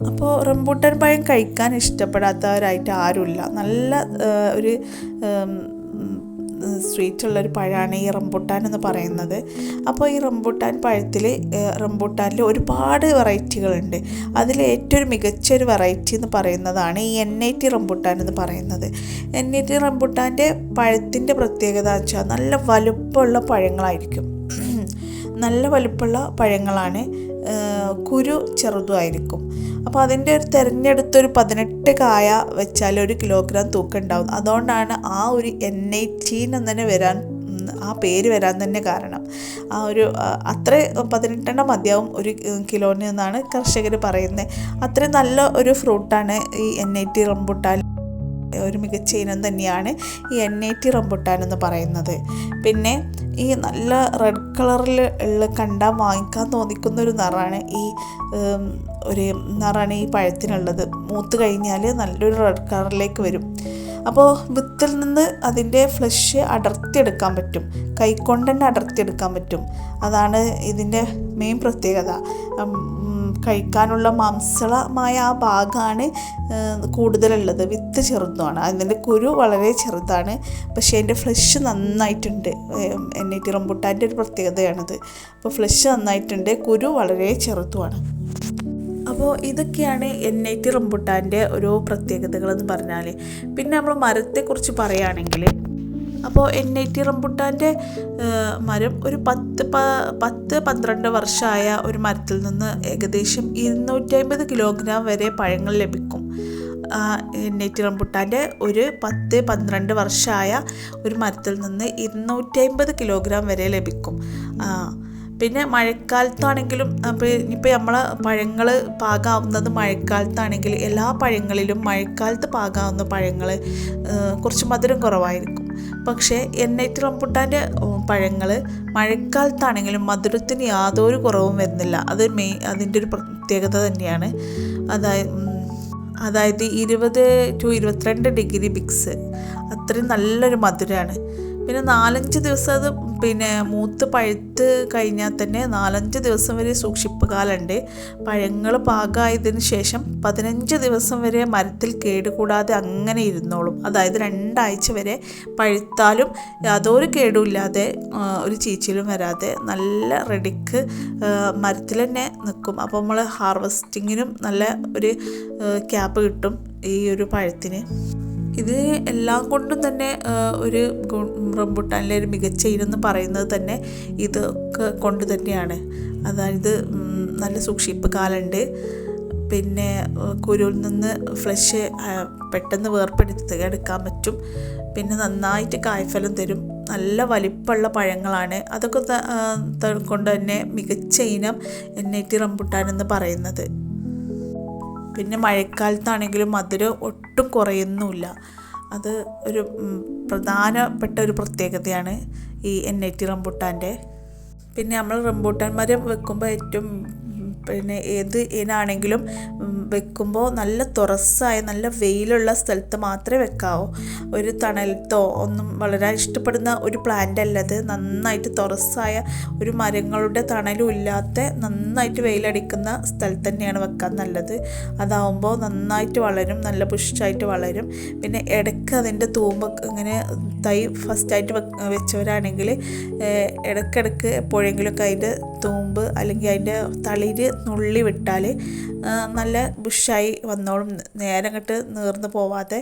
അപ്പോൾ റംബൂട്ടാൻ പഴം കഴിക്കാൻ ഇഷ്ടപ്പെടാത്തവരായിട്ട് ആരുമില്ല. നല്ല ഒരു സ്വീറ്റുള്ളൊരു പഴമാണ് ഈ റംബൂട്ടാൻ എന്ന് പറയുന്നത്. അപ്പോൾ ഈ റംബൂട്ടാൻ പഴത്തിൽ റംബൂട്ടാനിൽ ഒരുപാട് വെറൈറ്റികളുണ്ട്. അതിൽ ഏറ്റവും മികച്ച ഒരു വെറൈറ്റി എന്ന് പറയുന്നതാണ് ഈ എൻ ഐ ടി റംബൂട്ടാൻ എന്ന് പറയുന്നത്. എൻ ഐ ടി റംബൂട്ടാന്റെ പഴത്തിന്റെ പ്രത്യേകത വെച്ചാൽ നല്ല വലുപ്പമുള്ള പഴങ്ങളായിരിക്കും. നല്ല വലുപ്പമുള്ള പഴങ്ങളാണ് കുരു ചെറുതുമായിരിക്കും അപ്പോൾ അതിന്റെ ഒരു തിരഞ്ഞെടുത്തൊരു പതിനെട്ട് കായ വെച്ചാൽ ഒരു കിലോഗ്രാം തൂക്കം ഉണ്ടാവും അതുകൊണ്ടാണ് ആ ഒരു എൻ എന്ന് തന്നെ വരാൻ ആ പേര് വരാൻ തന്നെ കാരണം. ആ ഒരു അത്ര പതിനെട്ടെണ്ണം മതിയാവും ഒരു കിലോന് എന്നാണ് കർഷകർ പറയുന്നത് അത്രയും നല്ല ഒരു ഫ്രൂട്ടാണ് ഈ എൻ ഐ ടി റംബുട്ടാൻ. ഒരു മികച്ച ഇനം തന്നെയാണ് ഈ എൻ ഐ ടി റംബുട്ടാൻ എന്ന് പറയുന്നത്. പിന്നെ ഈ നല്ല റെഡ് കളറിൽ ഉള്ള കണ്ടാൽ വാങ്ങിക്കാൻ തോന്നിക്കുന്ന ഒരു നിറമാണ് ഈ ഒരു നിറമാണ് ഈ പഴത്തിനുള്ളത്. മൂത്ത് കഴിഞ്ഞാൽ നല്ലൊരു റെഡ് കളറിലേക്ക് വരും. അപ്പോൾ വിത്തിൽ നിന്ന് അതിന്റെ ഫ്ലഷ് അടർത്തിയെടുക്കാൻ പറ്റും. കൈക്കൊണ്ട് തന്നെ അടർത്തിയെടുക്കാൻ പറ്റും. അതാണ് ഇതിന്റെ മെയിൻ പ്രത്യേകത. കഴിക്കാനുള്ള മാംസളമായ ആ ഭാഗമാണ് കൂടുതലുള്ളത്. വിത്ത് ചെറുതുമാണ് അതിന്റെ കുരു വളരെ ചെറുതാണ്. പക്ഷേ അതിന്റെ ഫ്ലഷ് നന്നായിട്ടുണ്ട്. ടി റംബുട്ടാന്റെ ഒരു പ്രത്യേകതയാണത്. അപ്പോൾ ഫ്ലഷ് നന്നായിട്ടുണ്ട്. കുരു വളരെ ചെറുതുമാണ്. അപ്പോൾ ഇതൊക്കെയാണ് എൻ ഐ ടി റംബുട്ടാന്റെ ഓരോ പ്രത്യേകതകളെന്ന് പറഞ്ഞാൽ പിന്നെ നമ്മൾ മരത്തെക്കുറിച്ച് പറയുകയാണെങ്കിൽ അപ്പോൾ എൻ ഐ ടി റംബുട്ടാന്റെ മരം ഒരു പത്ത് പത്ത് പന്ത്രണ്ട് വർഷമായ ഒരു മരത്തിൽ നിന്ന് ഏകദേശം ഇരുന്നൂറ്റി അമ്പത് കിലോഗ്രാം വരെ പഴങ്ങൾ ലഭിക്കും. ടി റംബുട്ടാന്റെ ഒരു പത്ത് പന്ത്രണ്ട് വർഷമായ ഒരു മരത്തിൽ നിന്ന് ഇരുന്നൂറ്റി അമ്പത് കിലോഗ്രാം വരെ ലഭിക്കും. പിന്നെ മഴക്കാലത്താണെങ്കിലും അപ്പം ഇപ്പം നമ്മൾ പഴങ്ങൾ പാകാവുന്നത് മഴക്കാലത്താണെങ്കിൽ എല്ലാ പഴങ്ങളിലും മഴക്കാലത്ത് പാകാവുന്ന പഴങ്ങൾ കുറച്ച് മധുരം കുറവായിരിക്കും. പക്ഷേ എൻ ഐ ടി റംബുട്ടാന്റെ പഴങ്ങൾ മഴക്കാലത്താണെങ്കിലും മധുരത്തിന് യാതൊരു കുറവും വരുന്നില്ല. അത് മെയിൻ അതിന്റെ ഒരു പ്രത്യേകത തന്നെയാണ്. അതായത് അതായത് ഇരുപത് ടു ഇരുപത്തിരണ്ട് ഡിഗ്രി ബിക്സ്. അത്രയും നല്ലൊരു മധുരമാണ് പിന്നെ നാലഞ്ച് ദിവസം അത് പിന്നെ മൂത്ത് പഴുത്ത് കഴിഞ്ഞാൽ തന്നെ നാലഞ്ച് ദിവസം വരെ സൂക്ഷിപ്പ് കാലമുണ്ട് പഴങ്ങൾ പാകമായതിനു ശേഷം പതിനഞ്ച് ദിവസം വരെ മരത്തിൽ കേടുകൂടാതെ അങ്ങനെ ഇരുന്നോളും. അതായത് രണ്ടാഴ്ച വരെ പഴുത്താലും യാതൊരു കേടുമില്ലാതെ ഒരു ചീച്ചിലും വരാതെ നല്ല റെഡിക്ക് മരത്തിൽ തന്നെ നിൽക്കും. അപ്പോൾ നമ്മൾ ഹാർവസ്റ്റിങ്ങിനും നല്ല ഒരു ക്യാപ്പ് കിട്ടും ഈ ഒരു പഴത്തിന്. ഇത് എല്ലാം കൊണ്ടും തന്നെ ഒരു റംബുട്ടാനിലെ ഒരു മികച്ച ഇനെന്ന് പറയുന്നത് തന്നെ ഇതൊക്കെ കൊണ്ട് തന്നെയാണ്. അതായത് നല്ല സൂക്ഷിപ്പ് കാലുണ്ട്. പിന്നെ കുരുവിൽ നിന്ന് ഫ്ലഷ് പെട്ടെന്ന് വേർപ്പെടുത്തി എടുക്കാൻ പറ്റും. പിന്നെ നന്നായിട്ട് കായ്ഫലം തരും. നല്ല വലിപ്പമുള്ള പഴങ്ങളാണ്. അതൊക്കെ കൊണ്ട് തന്നെ മികച്ച ഇനം എൻ ഐ ടി റംബുട്ടാൻ എന്ന് പറയുന്നത്. പിന്നെ മഴക്കാലത്താണെങ്കിലും മധുരം ഒട്ടും കുറയുന്നുമില്ല. അത് ഒരു പ്രധാനപ്പെട്ട ഒരു പ്രത്യേകതയാണ് ഈ എൻ ഐ ടി റംബൂട്ടാന്റെ. പിന്നെ നമ്മൾ റംബൂട്ടാൻ മരം വെക്കുമ്പോൾ ഏറ്റവും പിന്നെ ഏത് ഇനാണെങ്കിലും വെക്കുമ്പോൾ നല്ല തുറസ്സായ നല്ല വെയിലുള്ള സ്ഥലത്ത് മാത്രമേ വെക്കാവൂ. ഒരു തണലത്തോ ഒന്നും വളരെ ഇഷ്ടപ്പെടുന്ന ഒരു പ്ലാന്റ് അല്ലത് നന്നായിട്ട് തുറസ്സായ ഒരു മരങ്ങളുടെ തണലും ഇല്ലാത്ത നന്നായിട്ട് വെയിലടിക്കുന്ന സ്ഥലത്ത് തന്നെയാണ് വെക്കാൻ നല്ലത്. അതാവുമ്പോൾ നന്നായിട്ട് വളരും നല്ല പുഷ്ടായിട്ട് വളരും. പിന്നെ ഇടയ്ക്ക് അതിന്റെ തൂമ്പ് ഇങ്ങനെ തൈ ഫസ്റ്റായിട്ട് വെച്ചവരാണെങ്കിൽ ഇടയ്ക്കിടയ്ക്ക് എപ്പോഴെങ്കിലുമൊക്കെ അതിന്റെ തൂമ്പ് അല്ലെങ്കിൽ അതിന്റെ തളിര് നുള്ളി വിട്ടാൽ നല്ല ബുഷായി വന്നോളും. നേരെ നീർന്ന് പോവാതെ